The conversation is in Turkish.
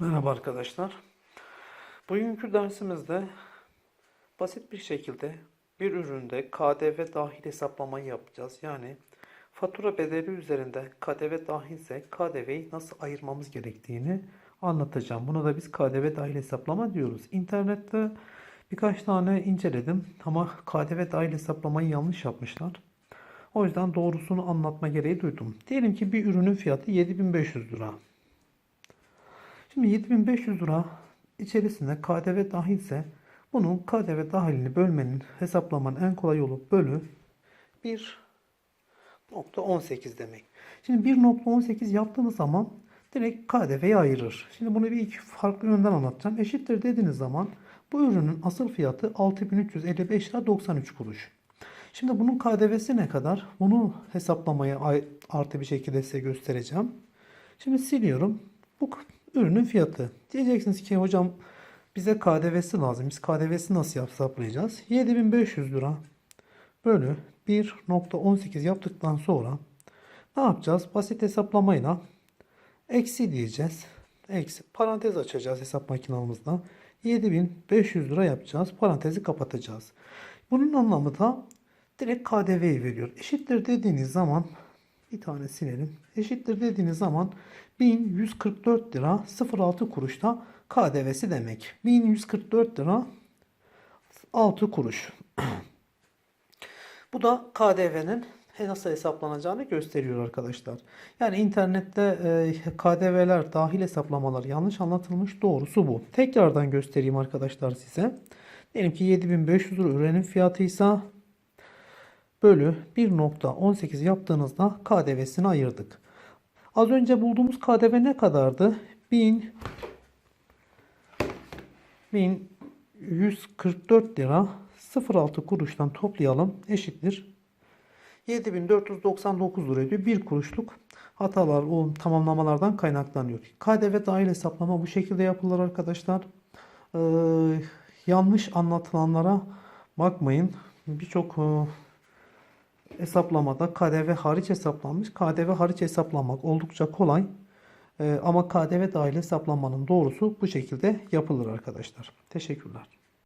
Merhaba arkadaşlar. Bugünkü dersimizde basit bir şekilde bir üründe KDV dahil hesaplamayı yapacağız. Yani fatura bedeli üzerinde KDV dahilse KDV'yi nasıl ayırmamız gerektiğini anlatacağım. Buna da biz KDV dahil hesaplama diyoruz. İnternette birkaç tane inceledim ama KDV dahil hesaplamayı yanlış yapmışlar. O yüzden doğrusunu anlatma gereği duydum. Diyelim ki bir ürünün fiyatı 7500 lira. Şimdi 7500 lira içerisinde KDV dahilse bunun KDV dahilini bölmenin hesaplamanın en kolay yolu bölü 1.18 demek. Şimdi 1.18 yaptığımız zaman direkt KDV'yi ayırır. Şimdi bunu bir iki farklı yönden anlatacağım. Eşittir dediğiniz zaman bu ürünün asıl fiyatı 6355 lira 93 kuruş. Şimdi bunun KDV'si ne kadar? Bunu hesaplamaya ay- artı bir şekilde size göstereceğim. Şimdi siliyorum. Bu ürünün fiyatı. Diyeceksiniz ki hocam bize KDV'si lazım. Biz KDV'si nasıl hesaplayacağız? 7500 lira bölü 1.18 yaptıktan sonra ne yapacağız? Basit hesaplamayla eksi diyeceğiz. Eksi parantez açacağız hesap makinamızda. 7500 lira yapacağız. Parantezi kapatacağız. Bunun anlamı da direkt KDV'yi veriyor. Eşittir dediğiniz zaman bir tane silelim. Eşittir dediğiniz zaman 1144 lira 06 kuruşta KDV'si demek. 1144 lira 6 kuruş. Bu da KDV'nin nasıl hesaplanacağını gösteriyor arkadaşlar. Yani internette e, KDV'ler dahil hesaplamalar yanlış anlatılmış. Doğrusu bu. Tekrardan göstereyim arkadaşlar size. Diyelim ki 7500 lira ürünün fiyatıysa bölü 1.18 yaptığınızda KDV'sini ayırdık. Az önce bulduğumuz KDV ne kadardı? 1000 1144 lira 06 kuruştan toplayalım eşittir. 7499 lira ediyor. 1 kuruşluk hatalar o tamamlamalardan kaynaklanıyor. KDV dahil hesaplama bu şekilde yapılır arkadaşlar. Ee, yanlış anlatılanlara bakmayın. Birçok e, hesaplamada KDV hariç hesaplanmış. KDV hariç hesaplamak oldukça kolay. Ee, ama KDV dahil hesaplamanın doğrusu bu şekilde yapılır arkadaşlar. Teşekkürler.